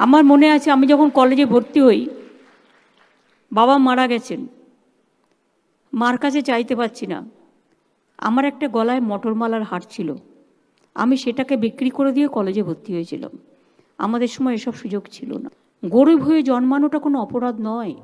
আমার মনে আছে আমি যখন কলেজে ভর্তি হই, বাবা মারা গেছেন। মার কাছে চাইতে পারছি না। আমার একটা গলায় মটরমালার হার ছিল। আমি সেটাকে বিক্রি করে দিয়ে কলেজে ভর্তি হয়েছিলাম। আমাদের সময় এসব সুযোগ ছিল না। গরিব হয়ে জন্মানোটা কোনো অপরাধ নয়।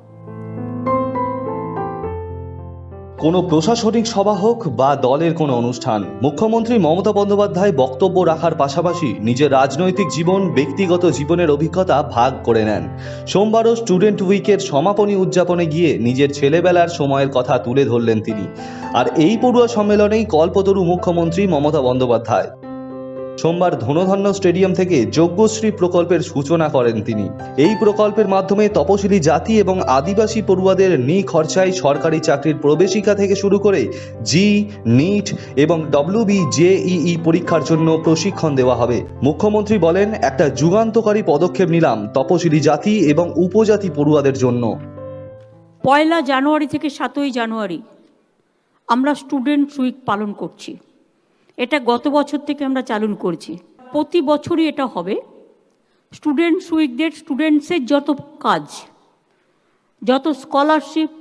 কোনো প্রশাসনিক সভা হোক বা দলের কোনো অনুষ্ঠান, মুখ্যমন্ত্রী মমতা বন্দ্যোপাধ্যায় বক্তব্য রাখার পাশাপাশি নিজের রাজনৈতিক জীবন, ব্যক্তিগত জীবনের অভিজ্ঞতা ভাগ করে নেন। সোমবারও স্টুডেন্ট উইকের সমাপনী উদযাপনে গিয়ে নিজের ছেলেবেলার সময়ের কথা তুলে ধরলেন তিনি। আর এই পড়ুয়া সম্মেলনেই কল্পতরু মুখ্যমন্ত্রী মমতা বন্দ্যোপাধ্যায়। সোমবার ধনধন্য স্টেডিয়াম থেকে যজ্ঞশ্রী প্রকল্পের সূচনা করেন তিনি। এই প্রকল্পের মাধ্যমে তপশিলি জাতি এবং আদিবাসী পড়ুয়াদের নিখরচায় সরকারি চাকরির প্রবেশিকা থেকে শুরু করে জি, নিট এবং ডব্লিউবি জেইই পরীক্ষার জন্য প্রশিক্ষণ দেওয়া হবে। মুখ্যমন্ত্রী বলেন, একটা যুগান্তকারী পদক্ষেপ নিলাম তপশিলি জাতি এবং উপজাতি পড়ুয়াদের জন্য। পয়লা জানুয়ারি থেকে সাতই জানুয়ারি আমরা স্টুডেন্ট উইক পালন করছি। এটা গত বছর থেকে আমরা চালু করছি। প্রতি বছরই এটা হবে। স্টুডেন্টস উইকদের স্টুডেন্টসের যত কাজ, যত স্কলারশিপ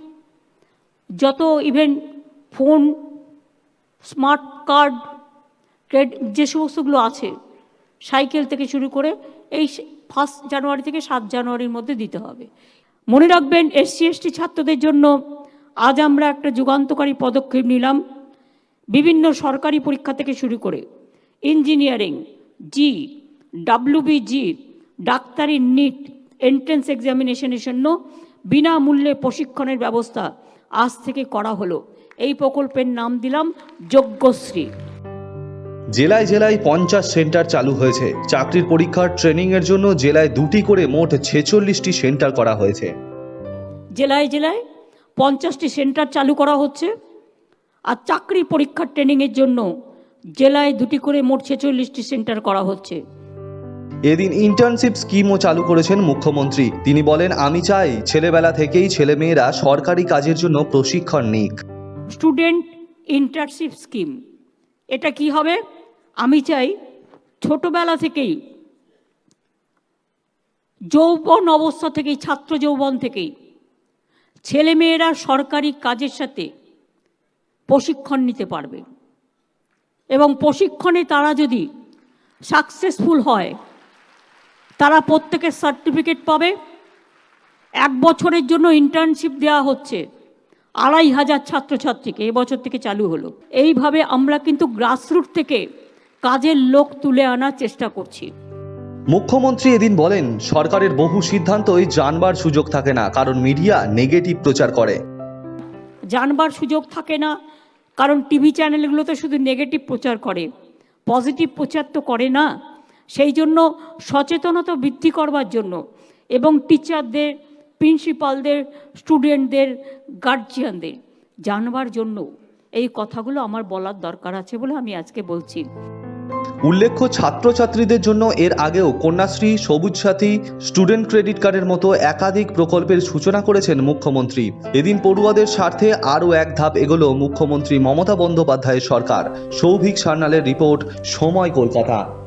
যত ইভেন ফোন স্মার্ট কার্ড ক্রেড যে সমস্তগুলো আছে সাইকেল থেকে শুরু করে এই ফার্স্ট জানুয়ারি থেকে সাত জানুয়ারির মধ্যে দিতে হবে। মনে রাখবেন এসসি এসটি ছাত্রদের জন্য আজ আমরা একটা যুগান্তকারী পদক্ষেপ নিলাম। বিভিন্ন সরকারি পরীক্ষা থেকে শুরু করে ইঞ্জিনিয়ারিং জি ডাব্লিউবিজি ডাক্তারি নিট এন্ট্রেন্স এক্সামিনেশনের জন্য বিনামূল্যে প্রশিক্ষণের ব্যবস্থা আজ থেকে করা হলো। এই প্রকল্পের নাম দিলাম যজ্ঞশ্রী। জেলায় জেলায় পঞ্চাশ সেন্টার চালু হয়েছে। চাকরির পরীক্ষার ট্রেনিং এর জন্য জেলায় দুটি করে মোট ছেচল্লিশটি সেন্টার করা হয়েছে। জেলায় জেলায় পঞ্চাশটি সেন্টার চালু করা হচ্ছে। আর চাকরি পরীক্ষার ট্রেনিংয়ের জন্য জেলায় দুটি করে মোট ছেচল্লিশটি সেন্টার করা হচ্ছে। এদিন ইন্টার্নশিপ স্কিমও চালু করেছেন মুখ্যমন্ত্রী। তিনি বলেন আমি চাই ছেলেবেলা থেকেই ছেলেমেয়েরা সরকারি কাজের জন্য প্রশিক্ষণ নিক। স্টুডেন্ট ইন্টার্নশিপ স্কিম এটা কি হবে? আমি চাই ছোটবেলা থেকেই যৌবন অবস্থা থেকেই ছাত্র যৌবন থেকেই ছেলেমেয়েরা সরকারি কাজের সাথে প্রশিক্ষণ নিতে পারবে। এবং প্রশিক্ষণে তারা যদি সাকসেসফুল হয় তারা প্রত্যেকের সার্টিফিকেট পাবে। এক বছরের জন্য ইন্টার্নশিপ দেওয়া হচ্ছে আড়াই হাজার ছাত্রছাত্রীকে এবছর থেকে চালু হলো। এইভাবে আমরা কিন্তু গ্রাসরুট থেকে কাজের লোক তুলে আনার চেষ্টা করছি। মুখ্যমন্ত্রী এদিন বলেন সরকারের বহু সিদ্ধান্তই জানবার সুযোগ থাকে না কারণ মিডিয়া নেগেটিভ প্রচার করে। জানবার সুযোগ থাকে না কারণ টিভি চ্যানেলগুলো তো শুধু নেগেটিভ প্রচার করে পজিটিভ প্রচার তো করে না। সেই জন্য সচেতনতা বৃদ্ধি করবার জন্য এবং টিচারদের প্রিন্সিপালদের স্টুডেন্টদের গার্জিয়ানদের জানবার জন্য এই কথাগুলো আমার বলার দরকার আছে বলে আমি আজকে বলছি। উল্লেখ্য, ছাত্রছাত্রীদের জন্য এর আগেও কন্যাশ্রী, সবুজ সাথী, স্টুডেন্ট ক্রেডিট কার্ডের মতো একাধিক প্রকল্পের সূচনা করেছেন মুখ্যমন্ত্রী। এদিন পড়ুয়াদের স্বার্থে আরও এক ধাপ এগোলো মুখ্যমন্ত্রী মমতা বন্দ্যোপাধ্যায়ের সরকার। সৌভিক সান্যালের রিপোর্ট, সময় কলকাতা।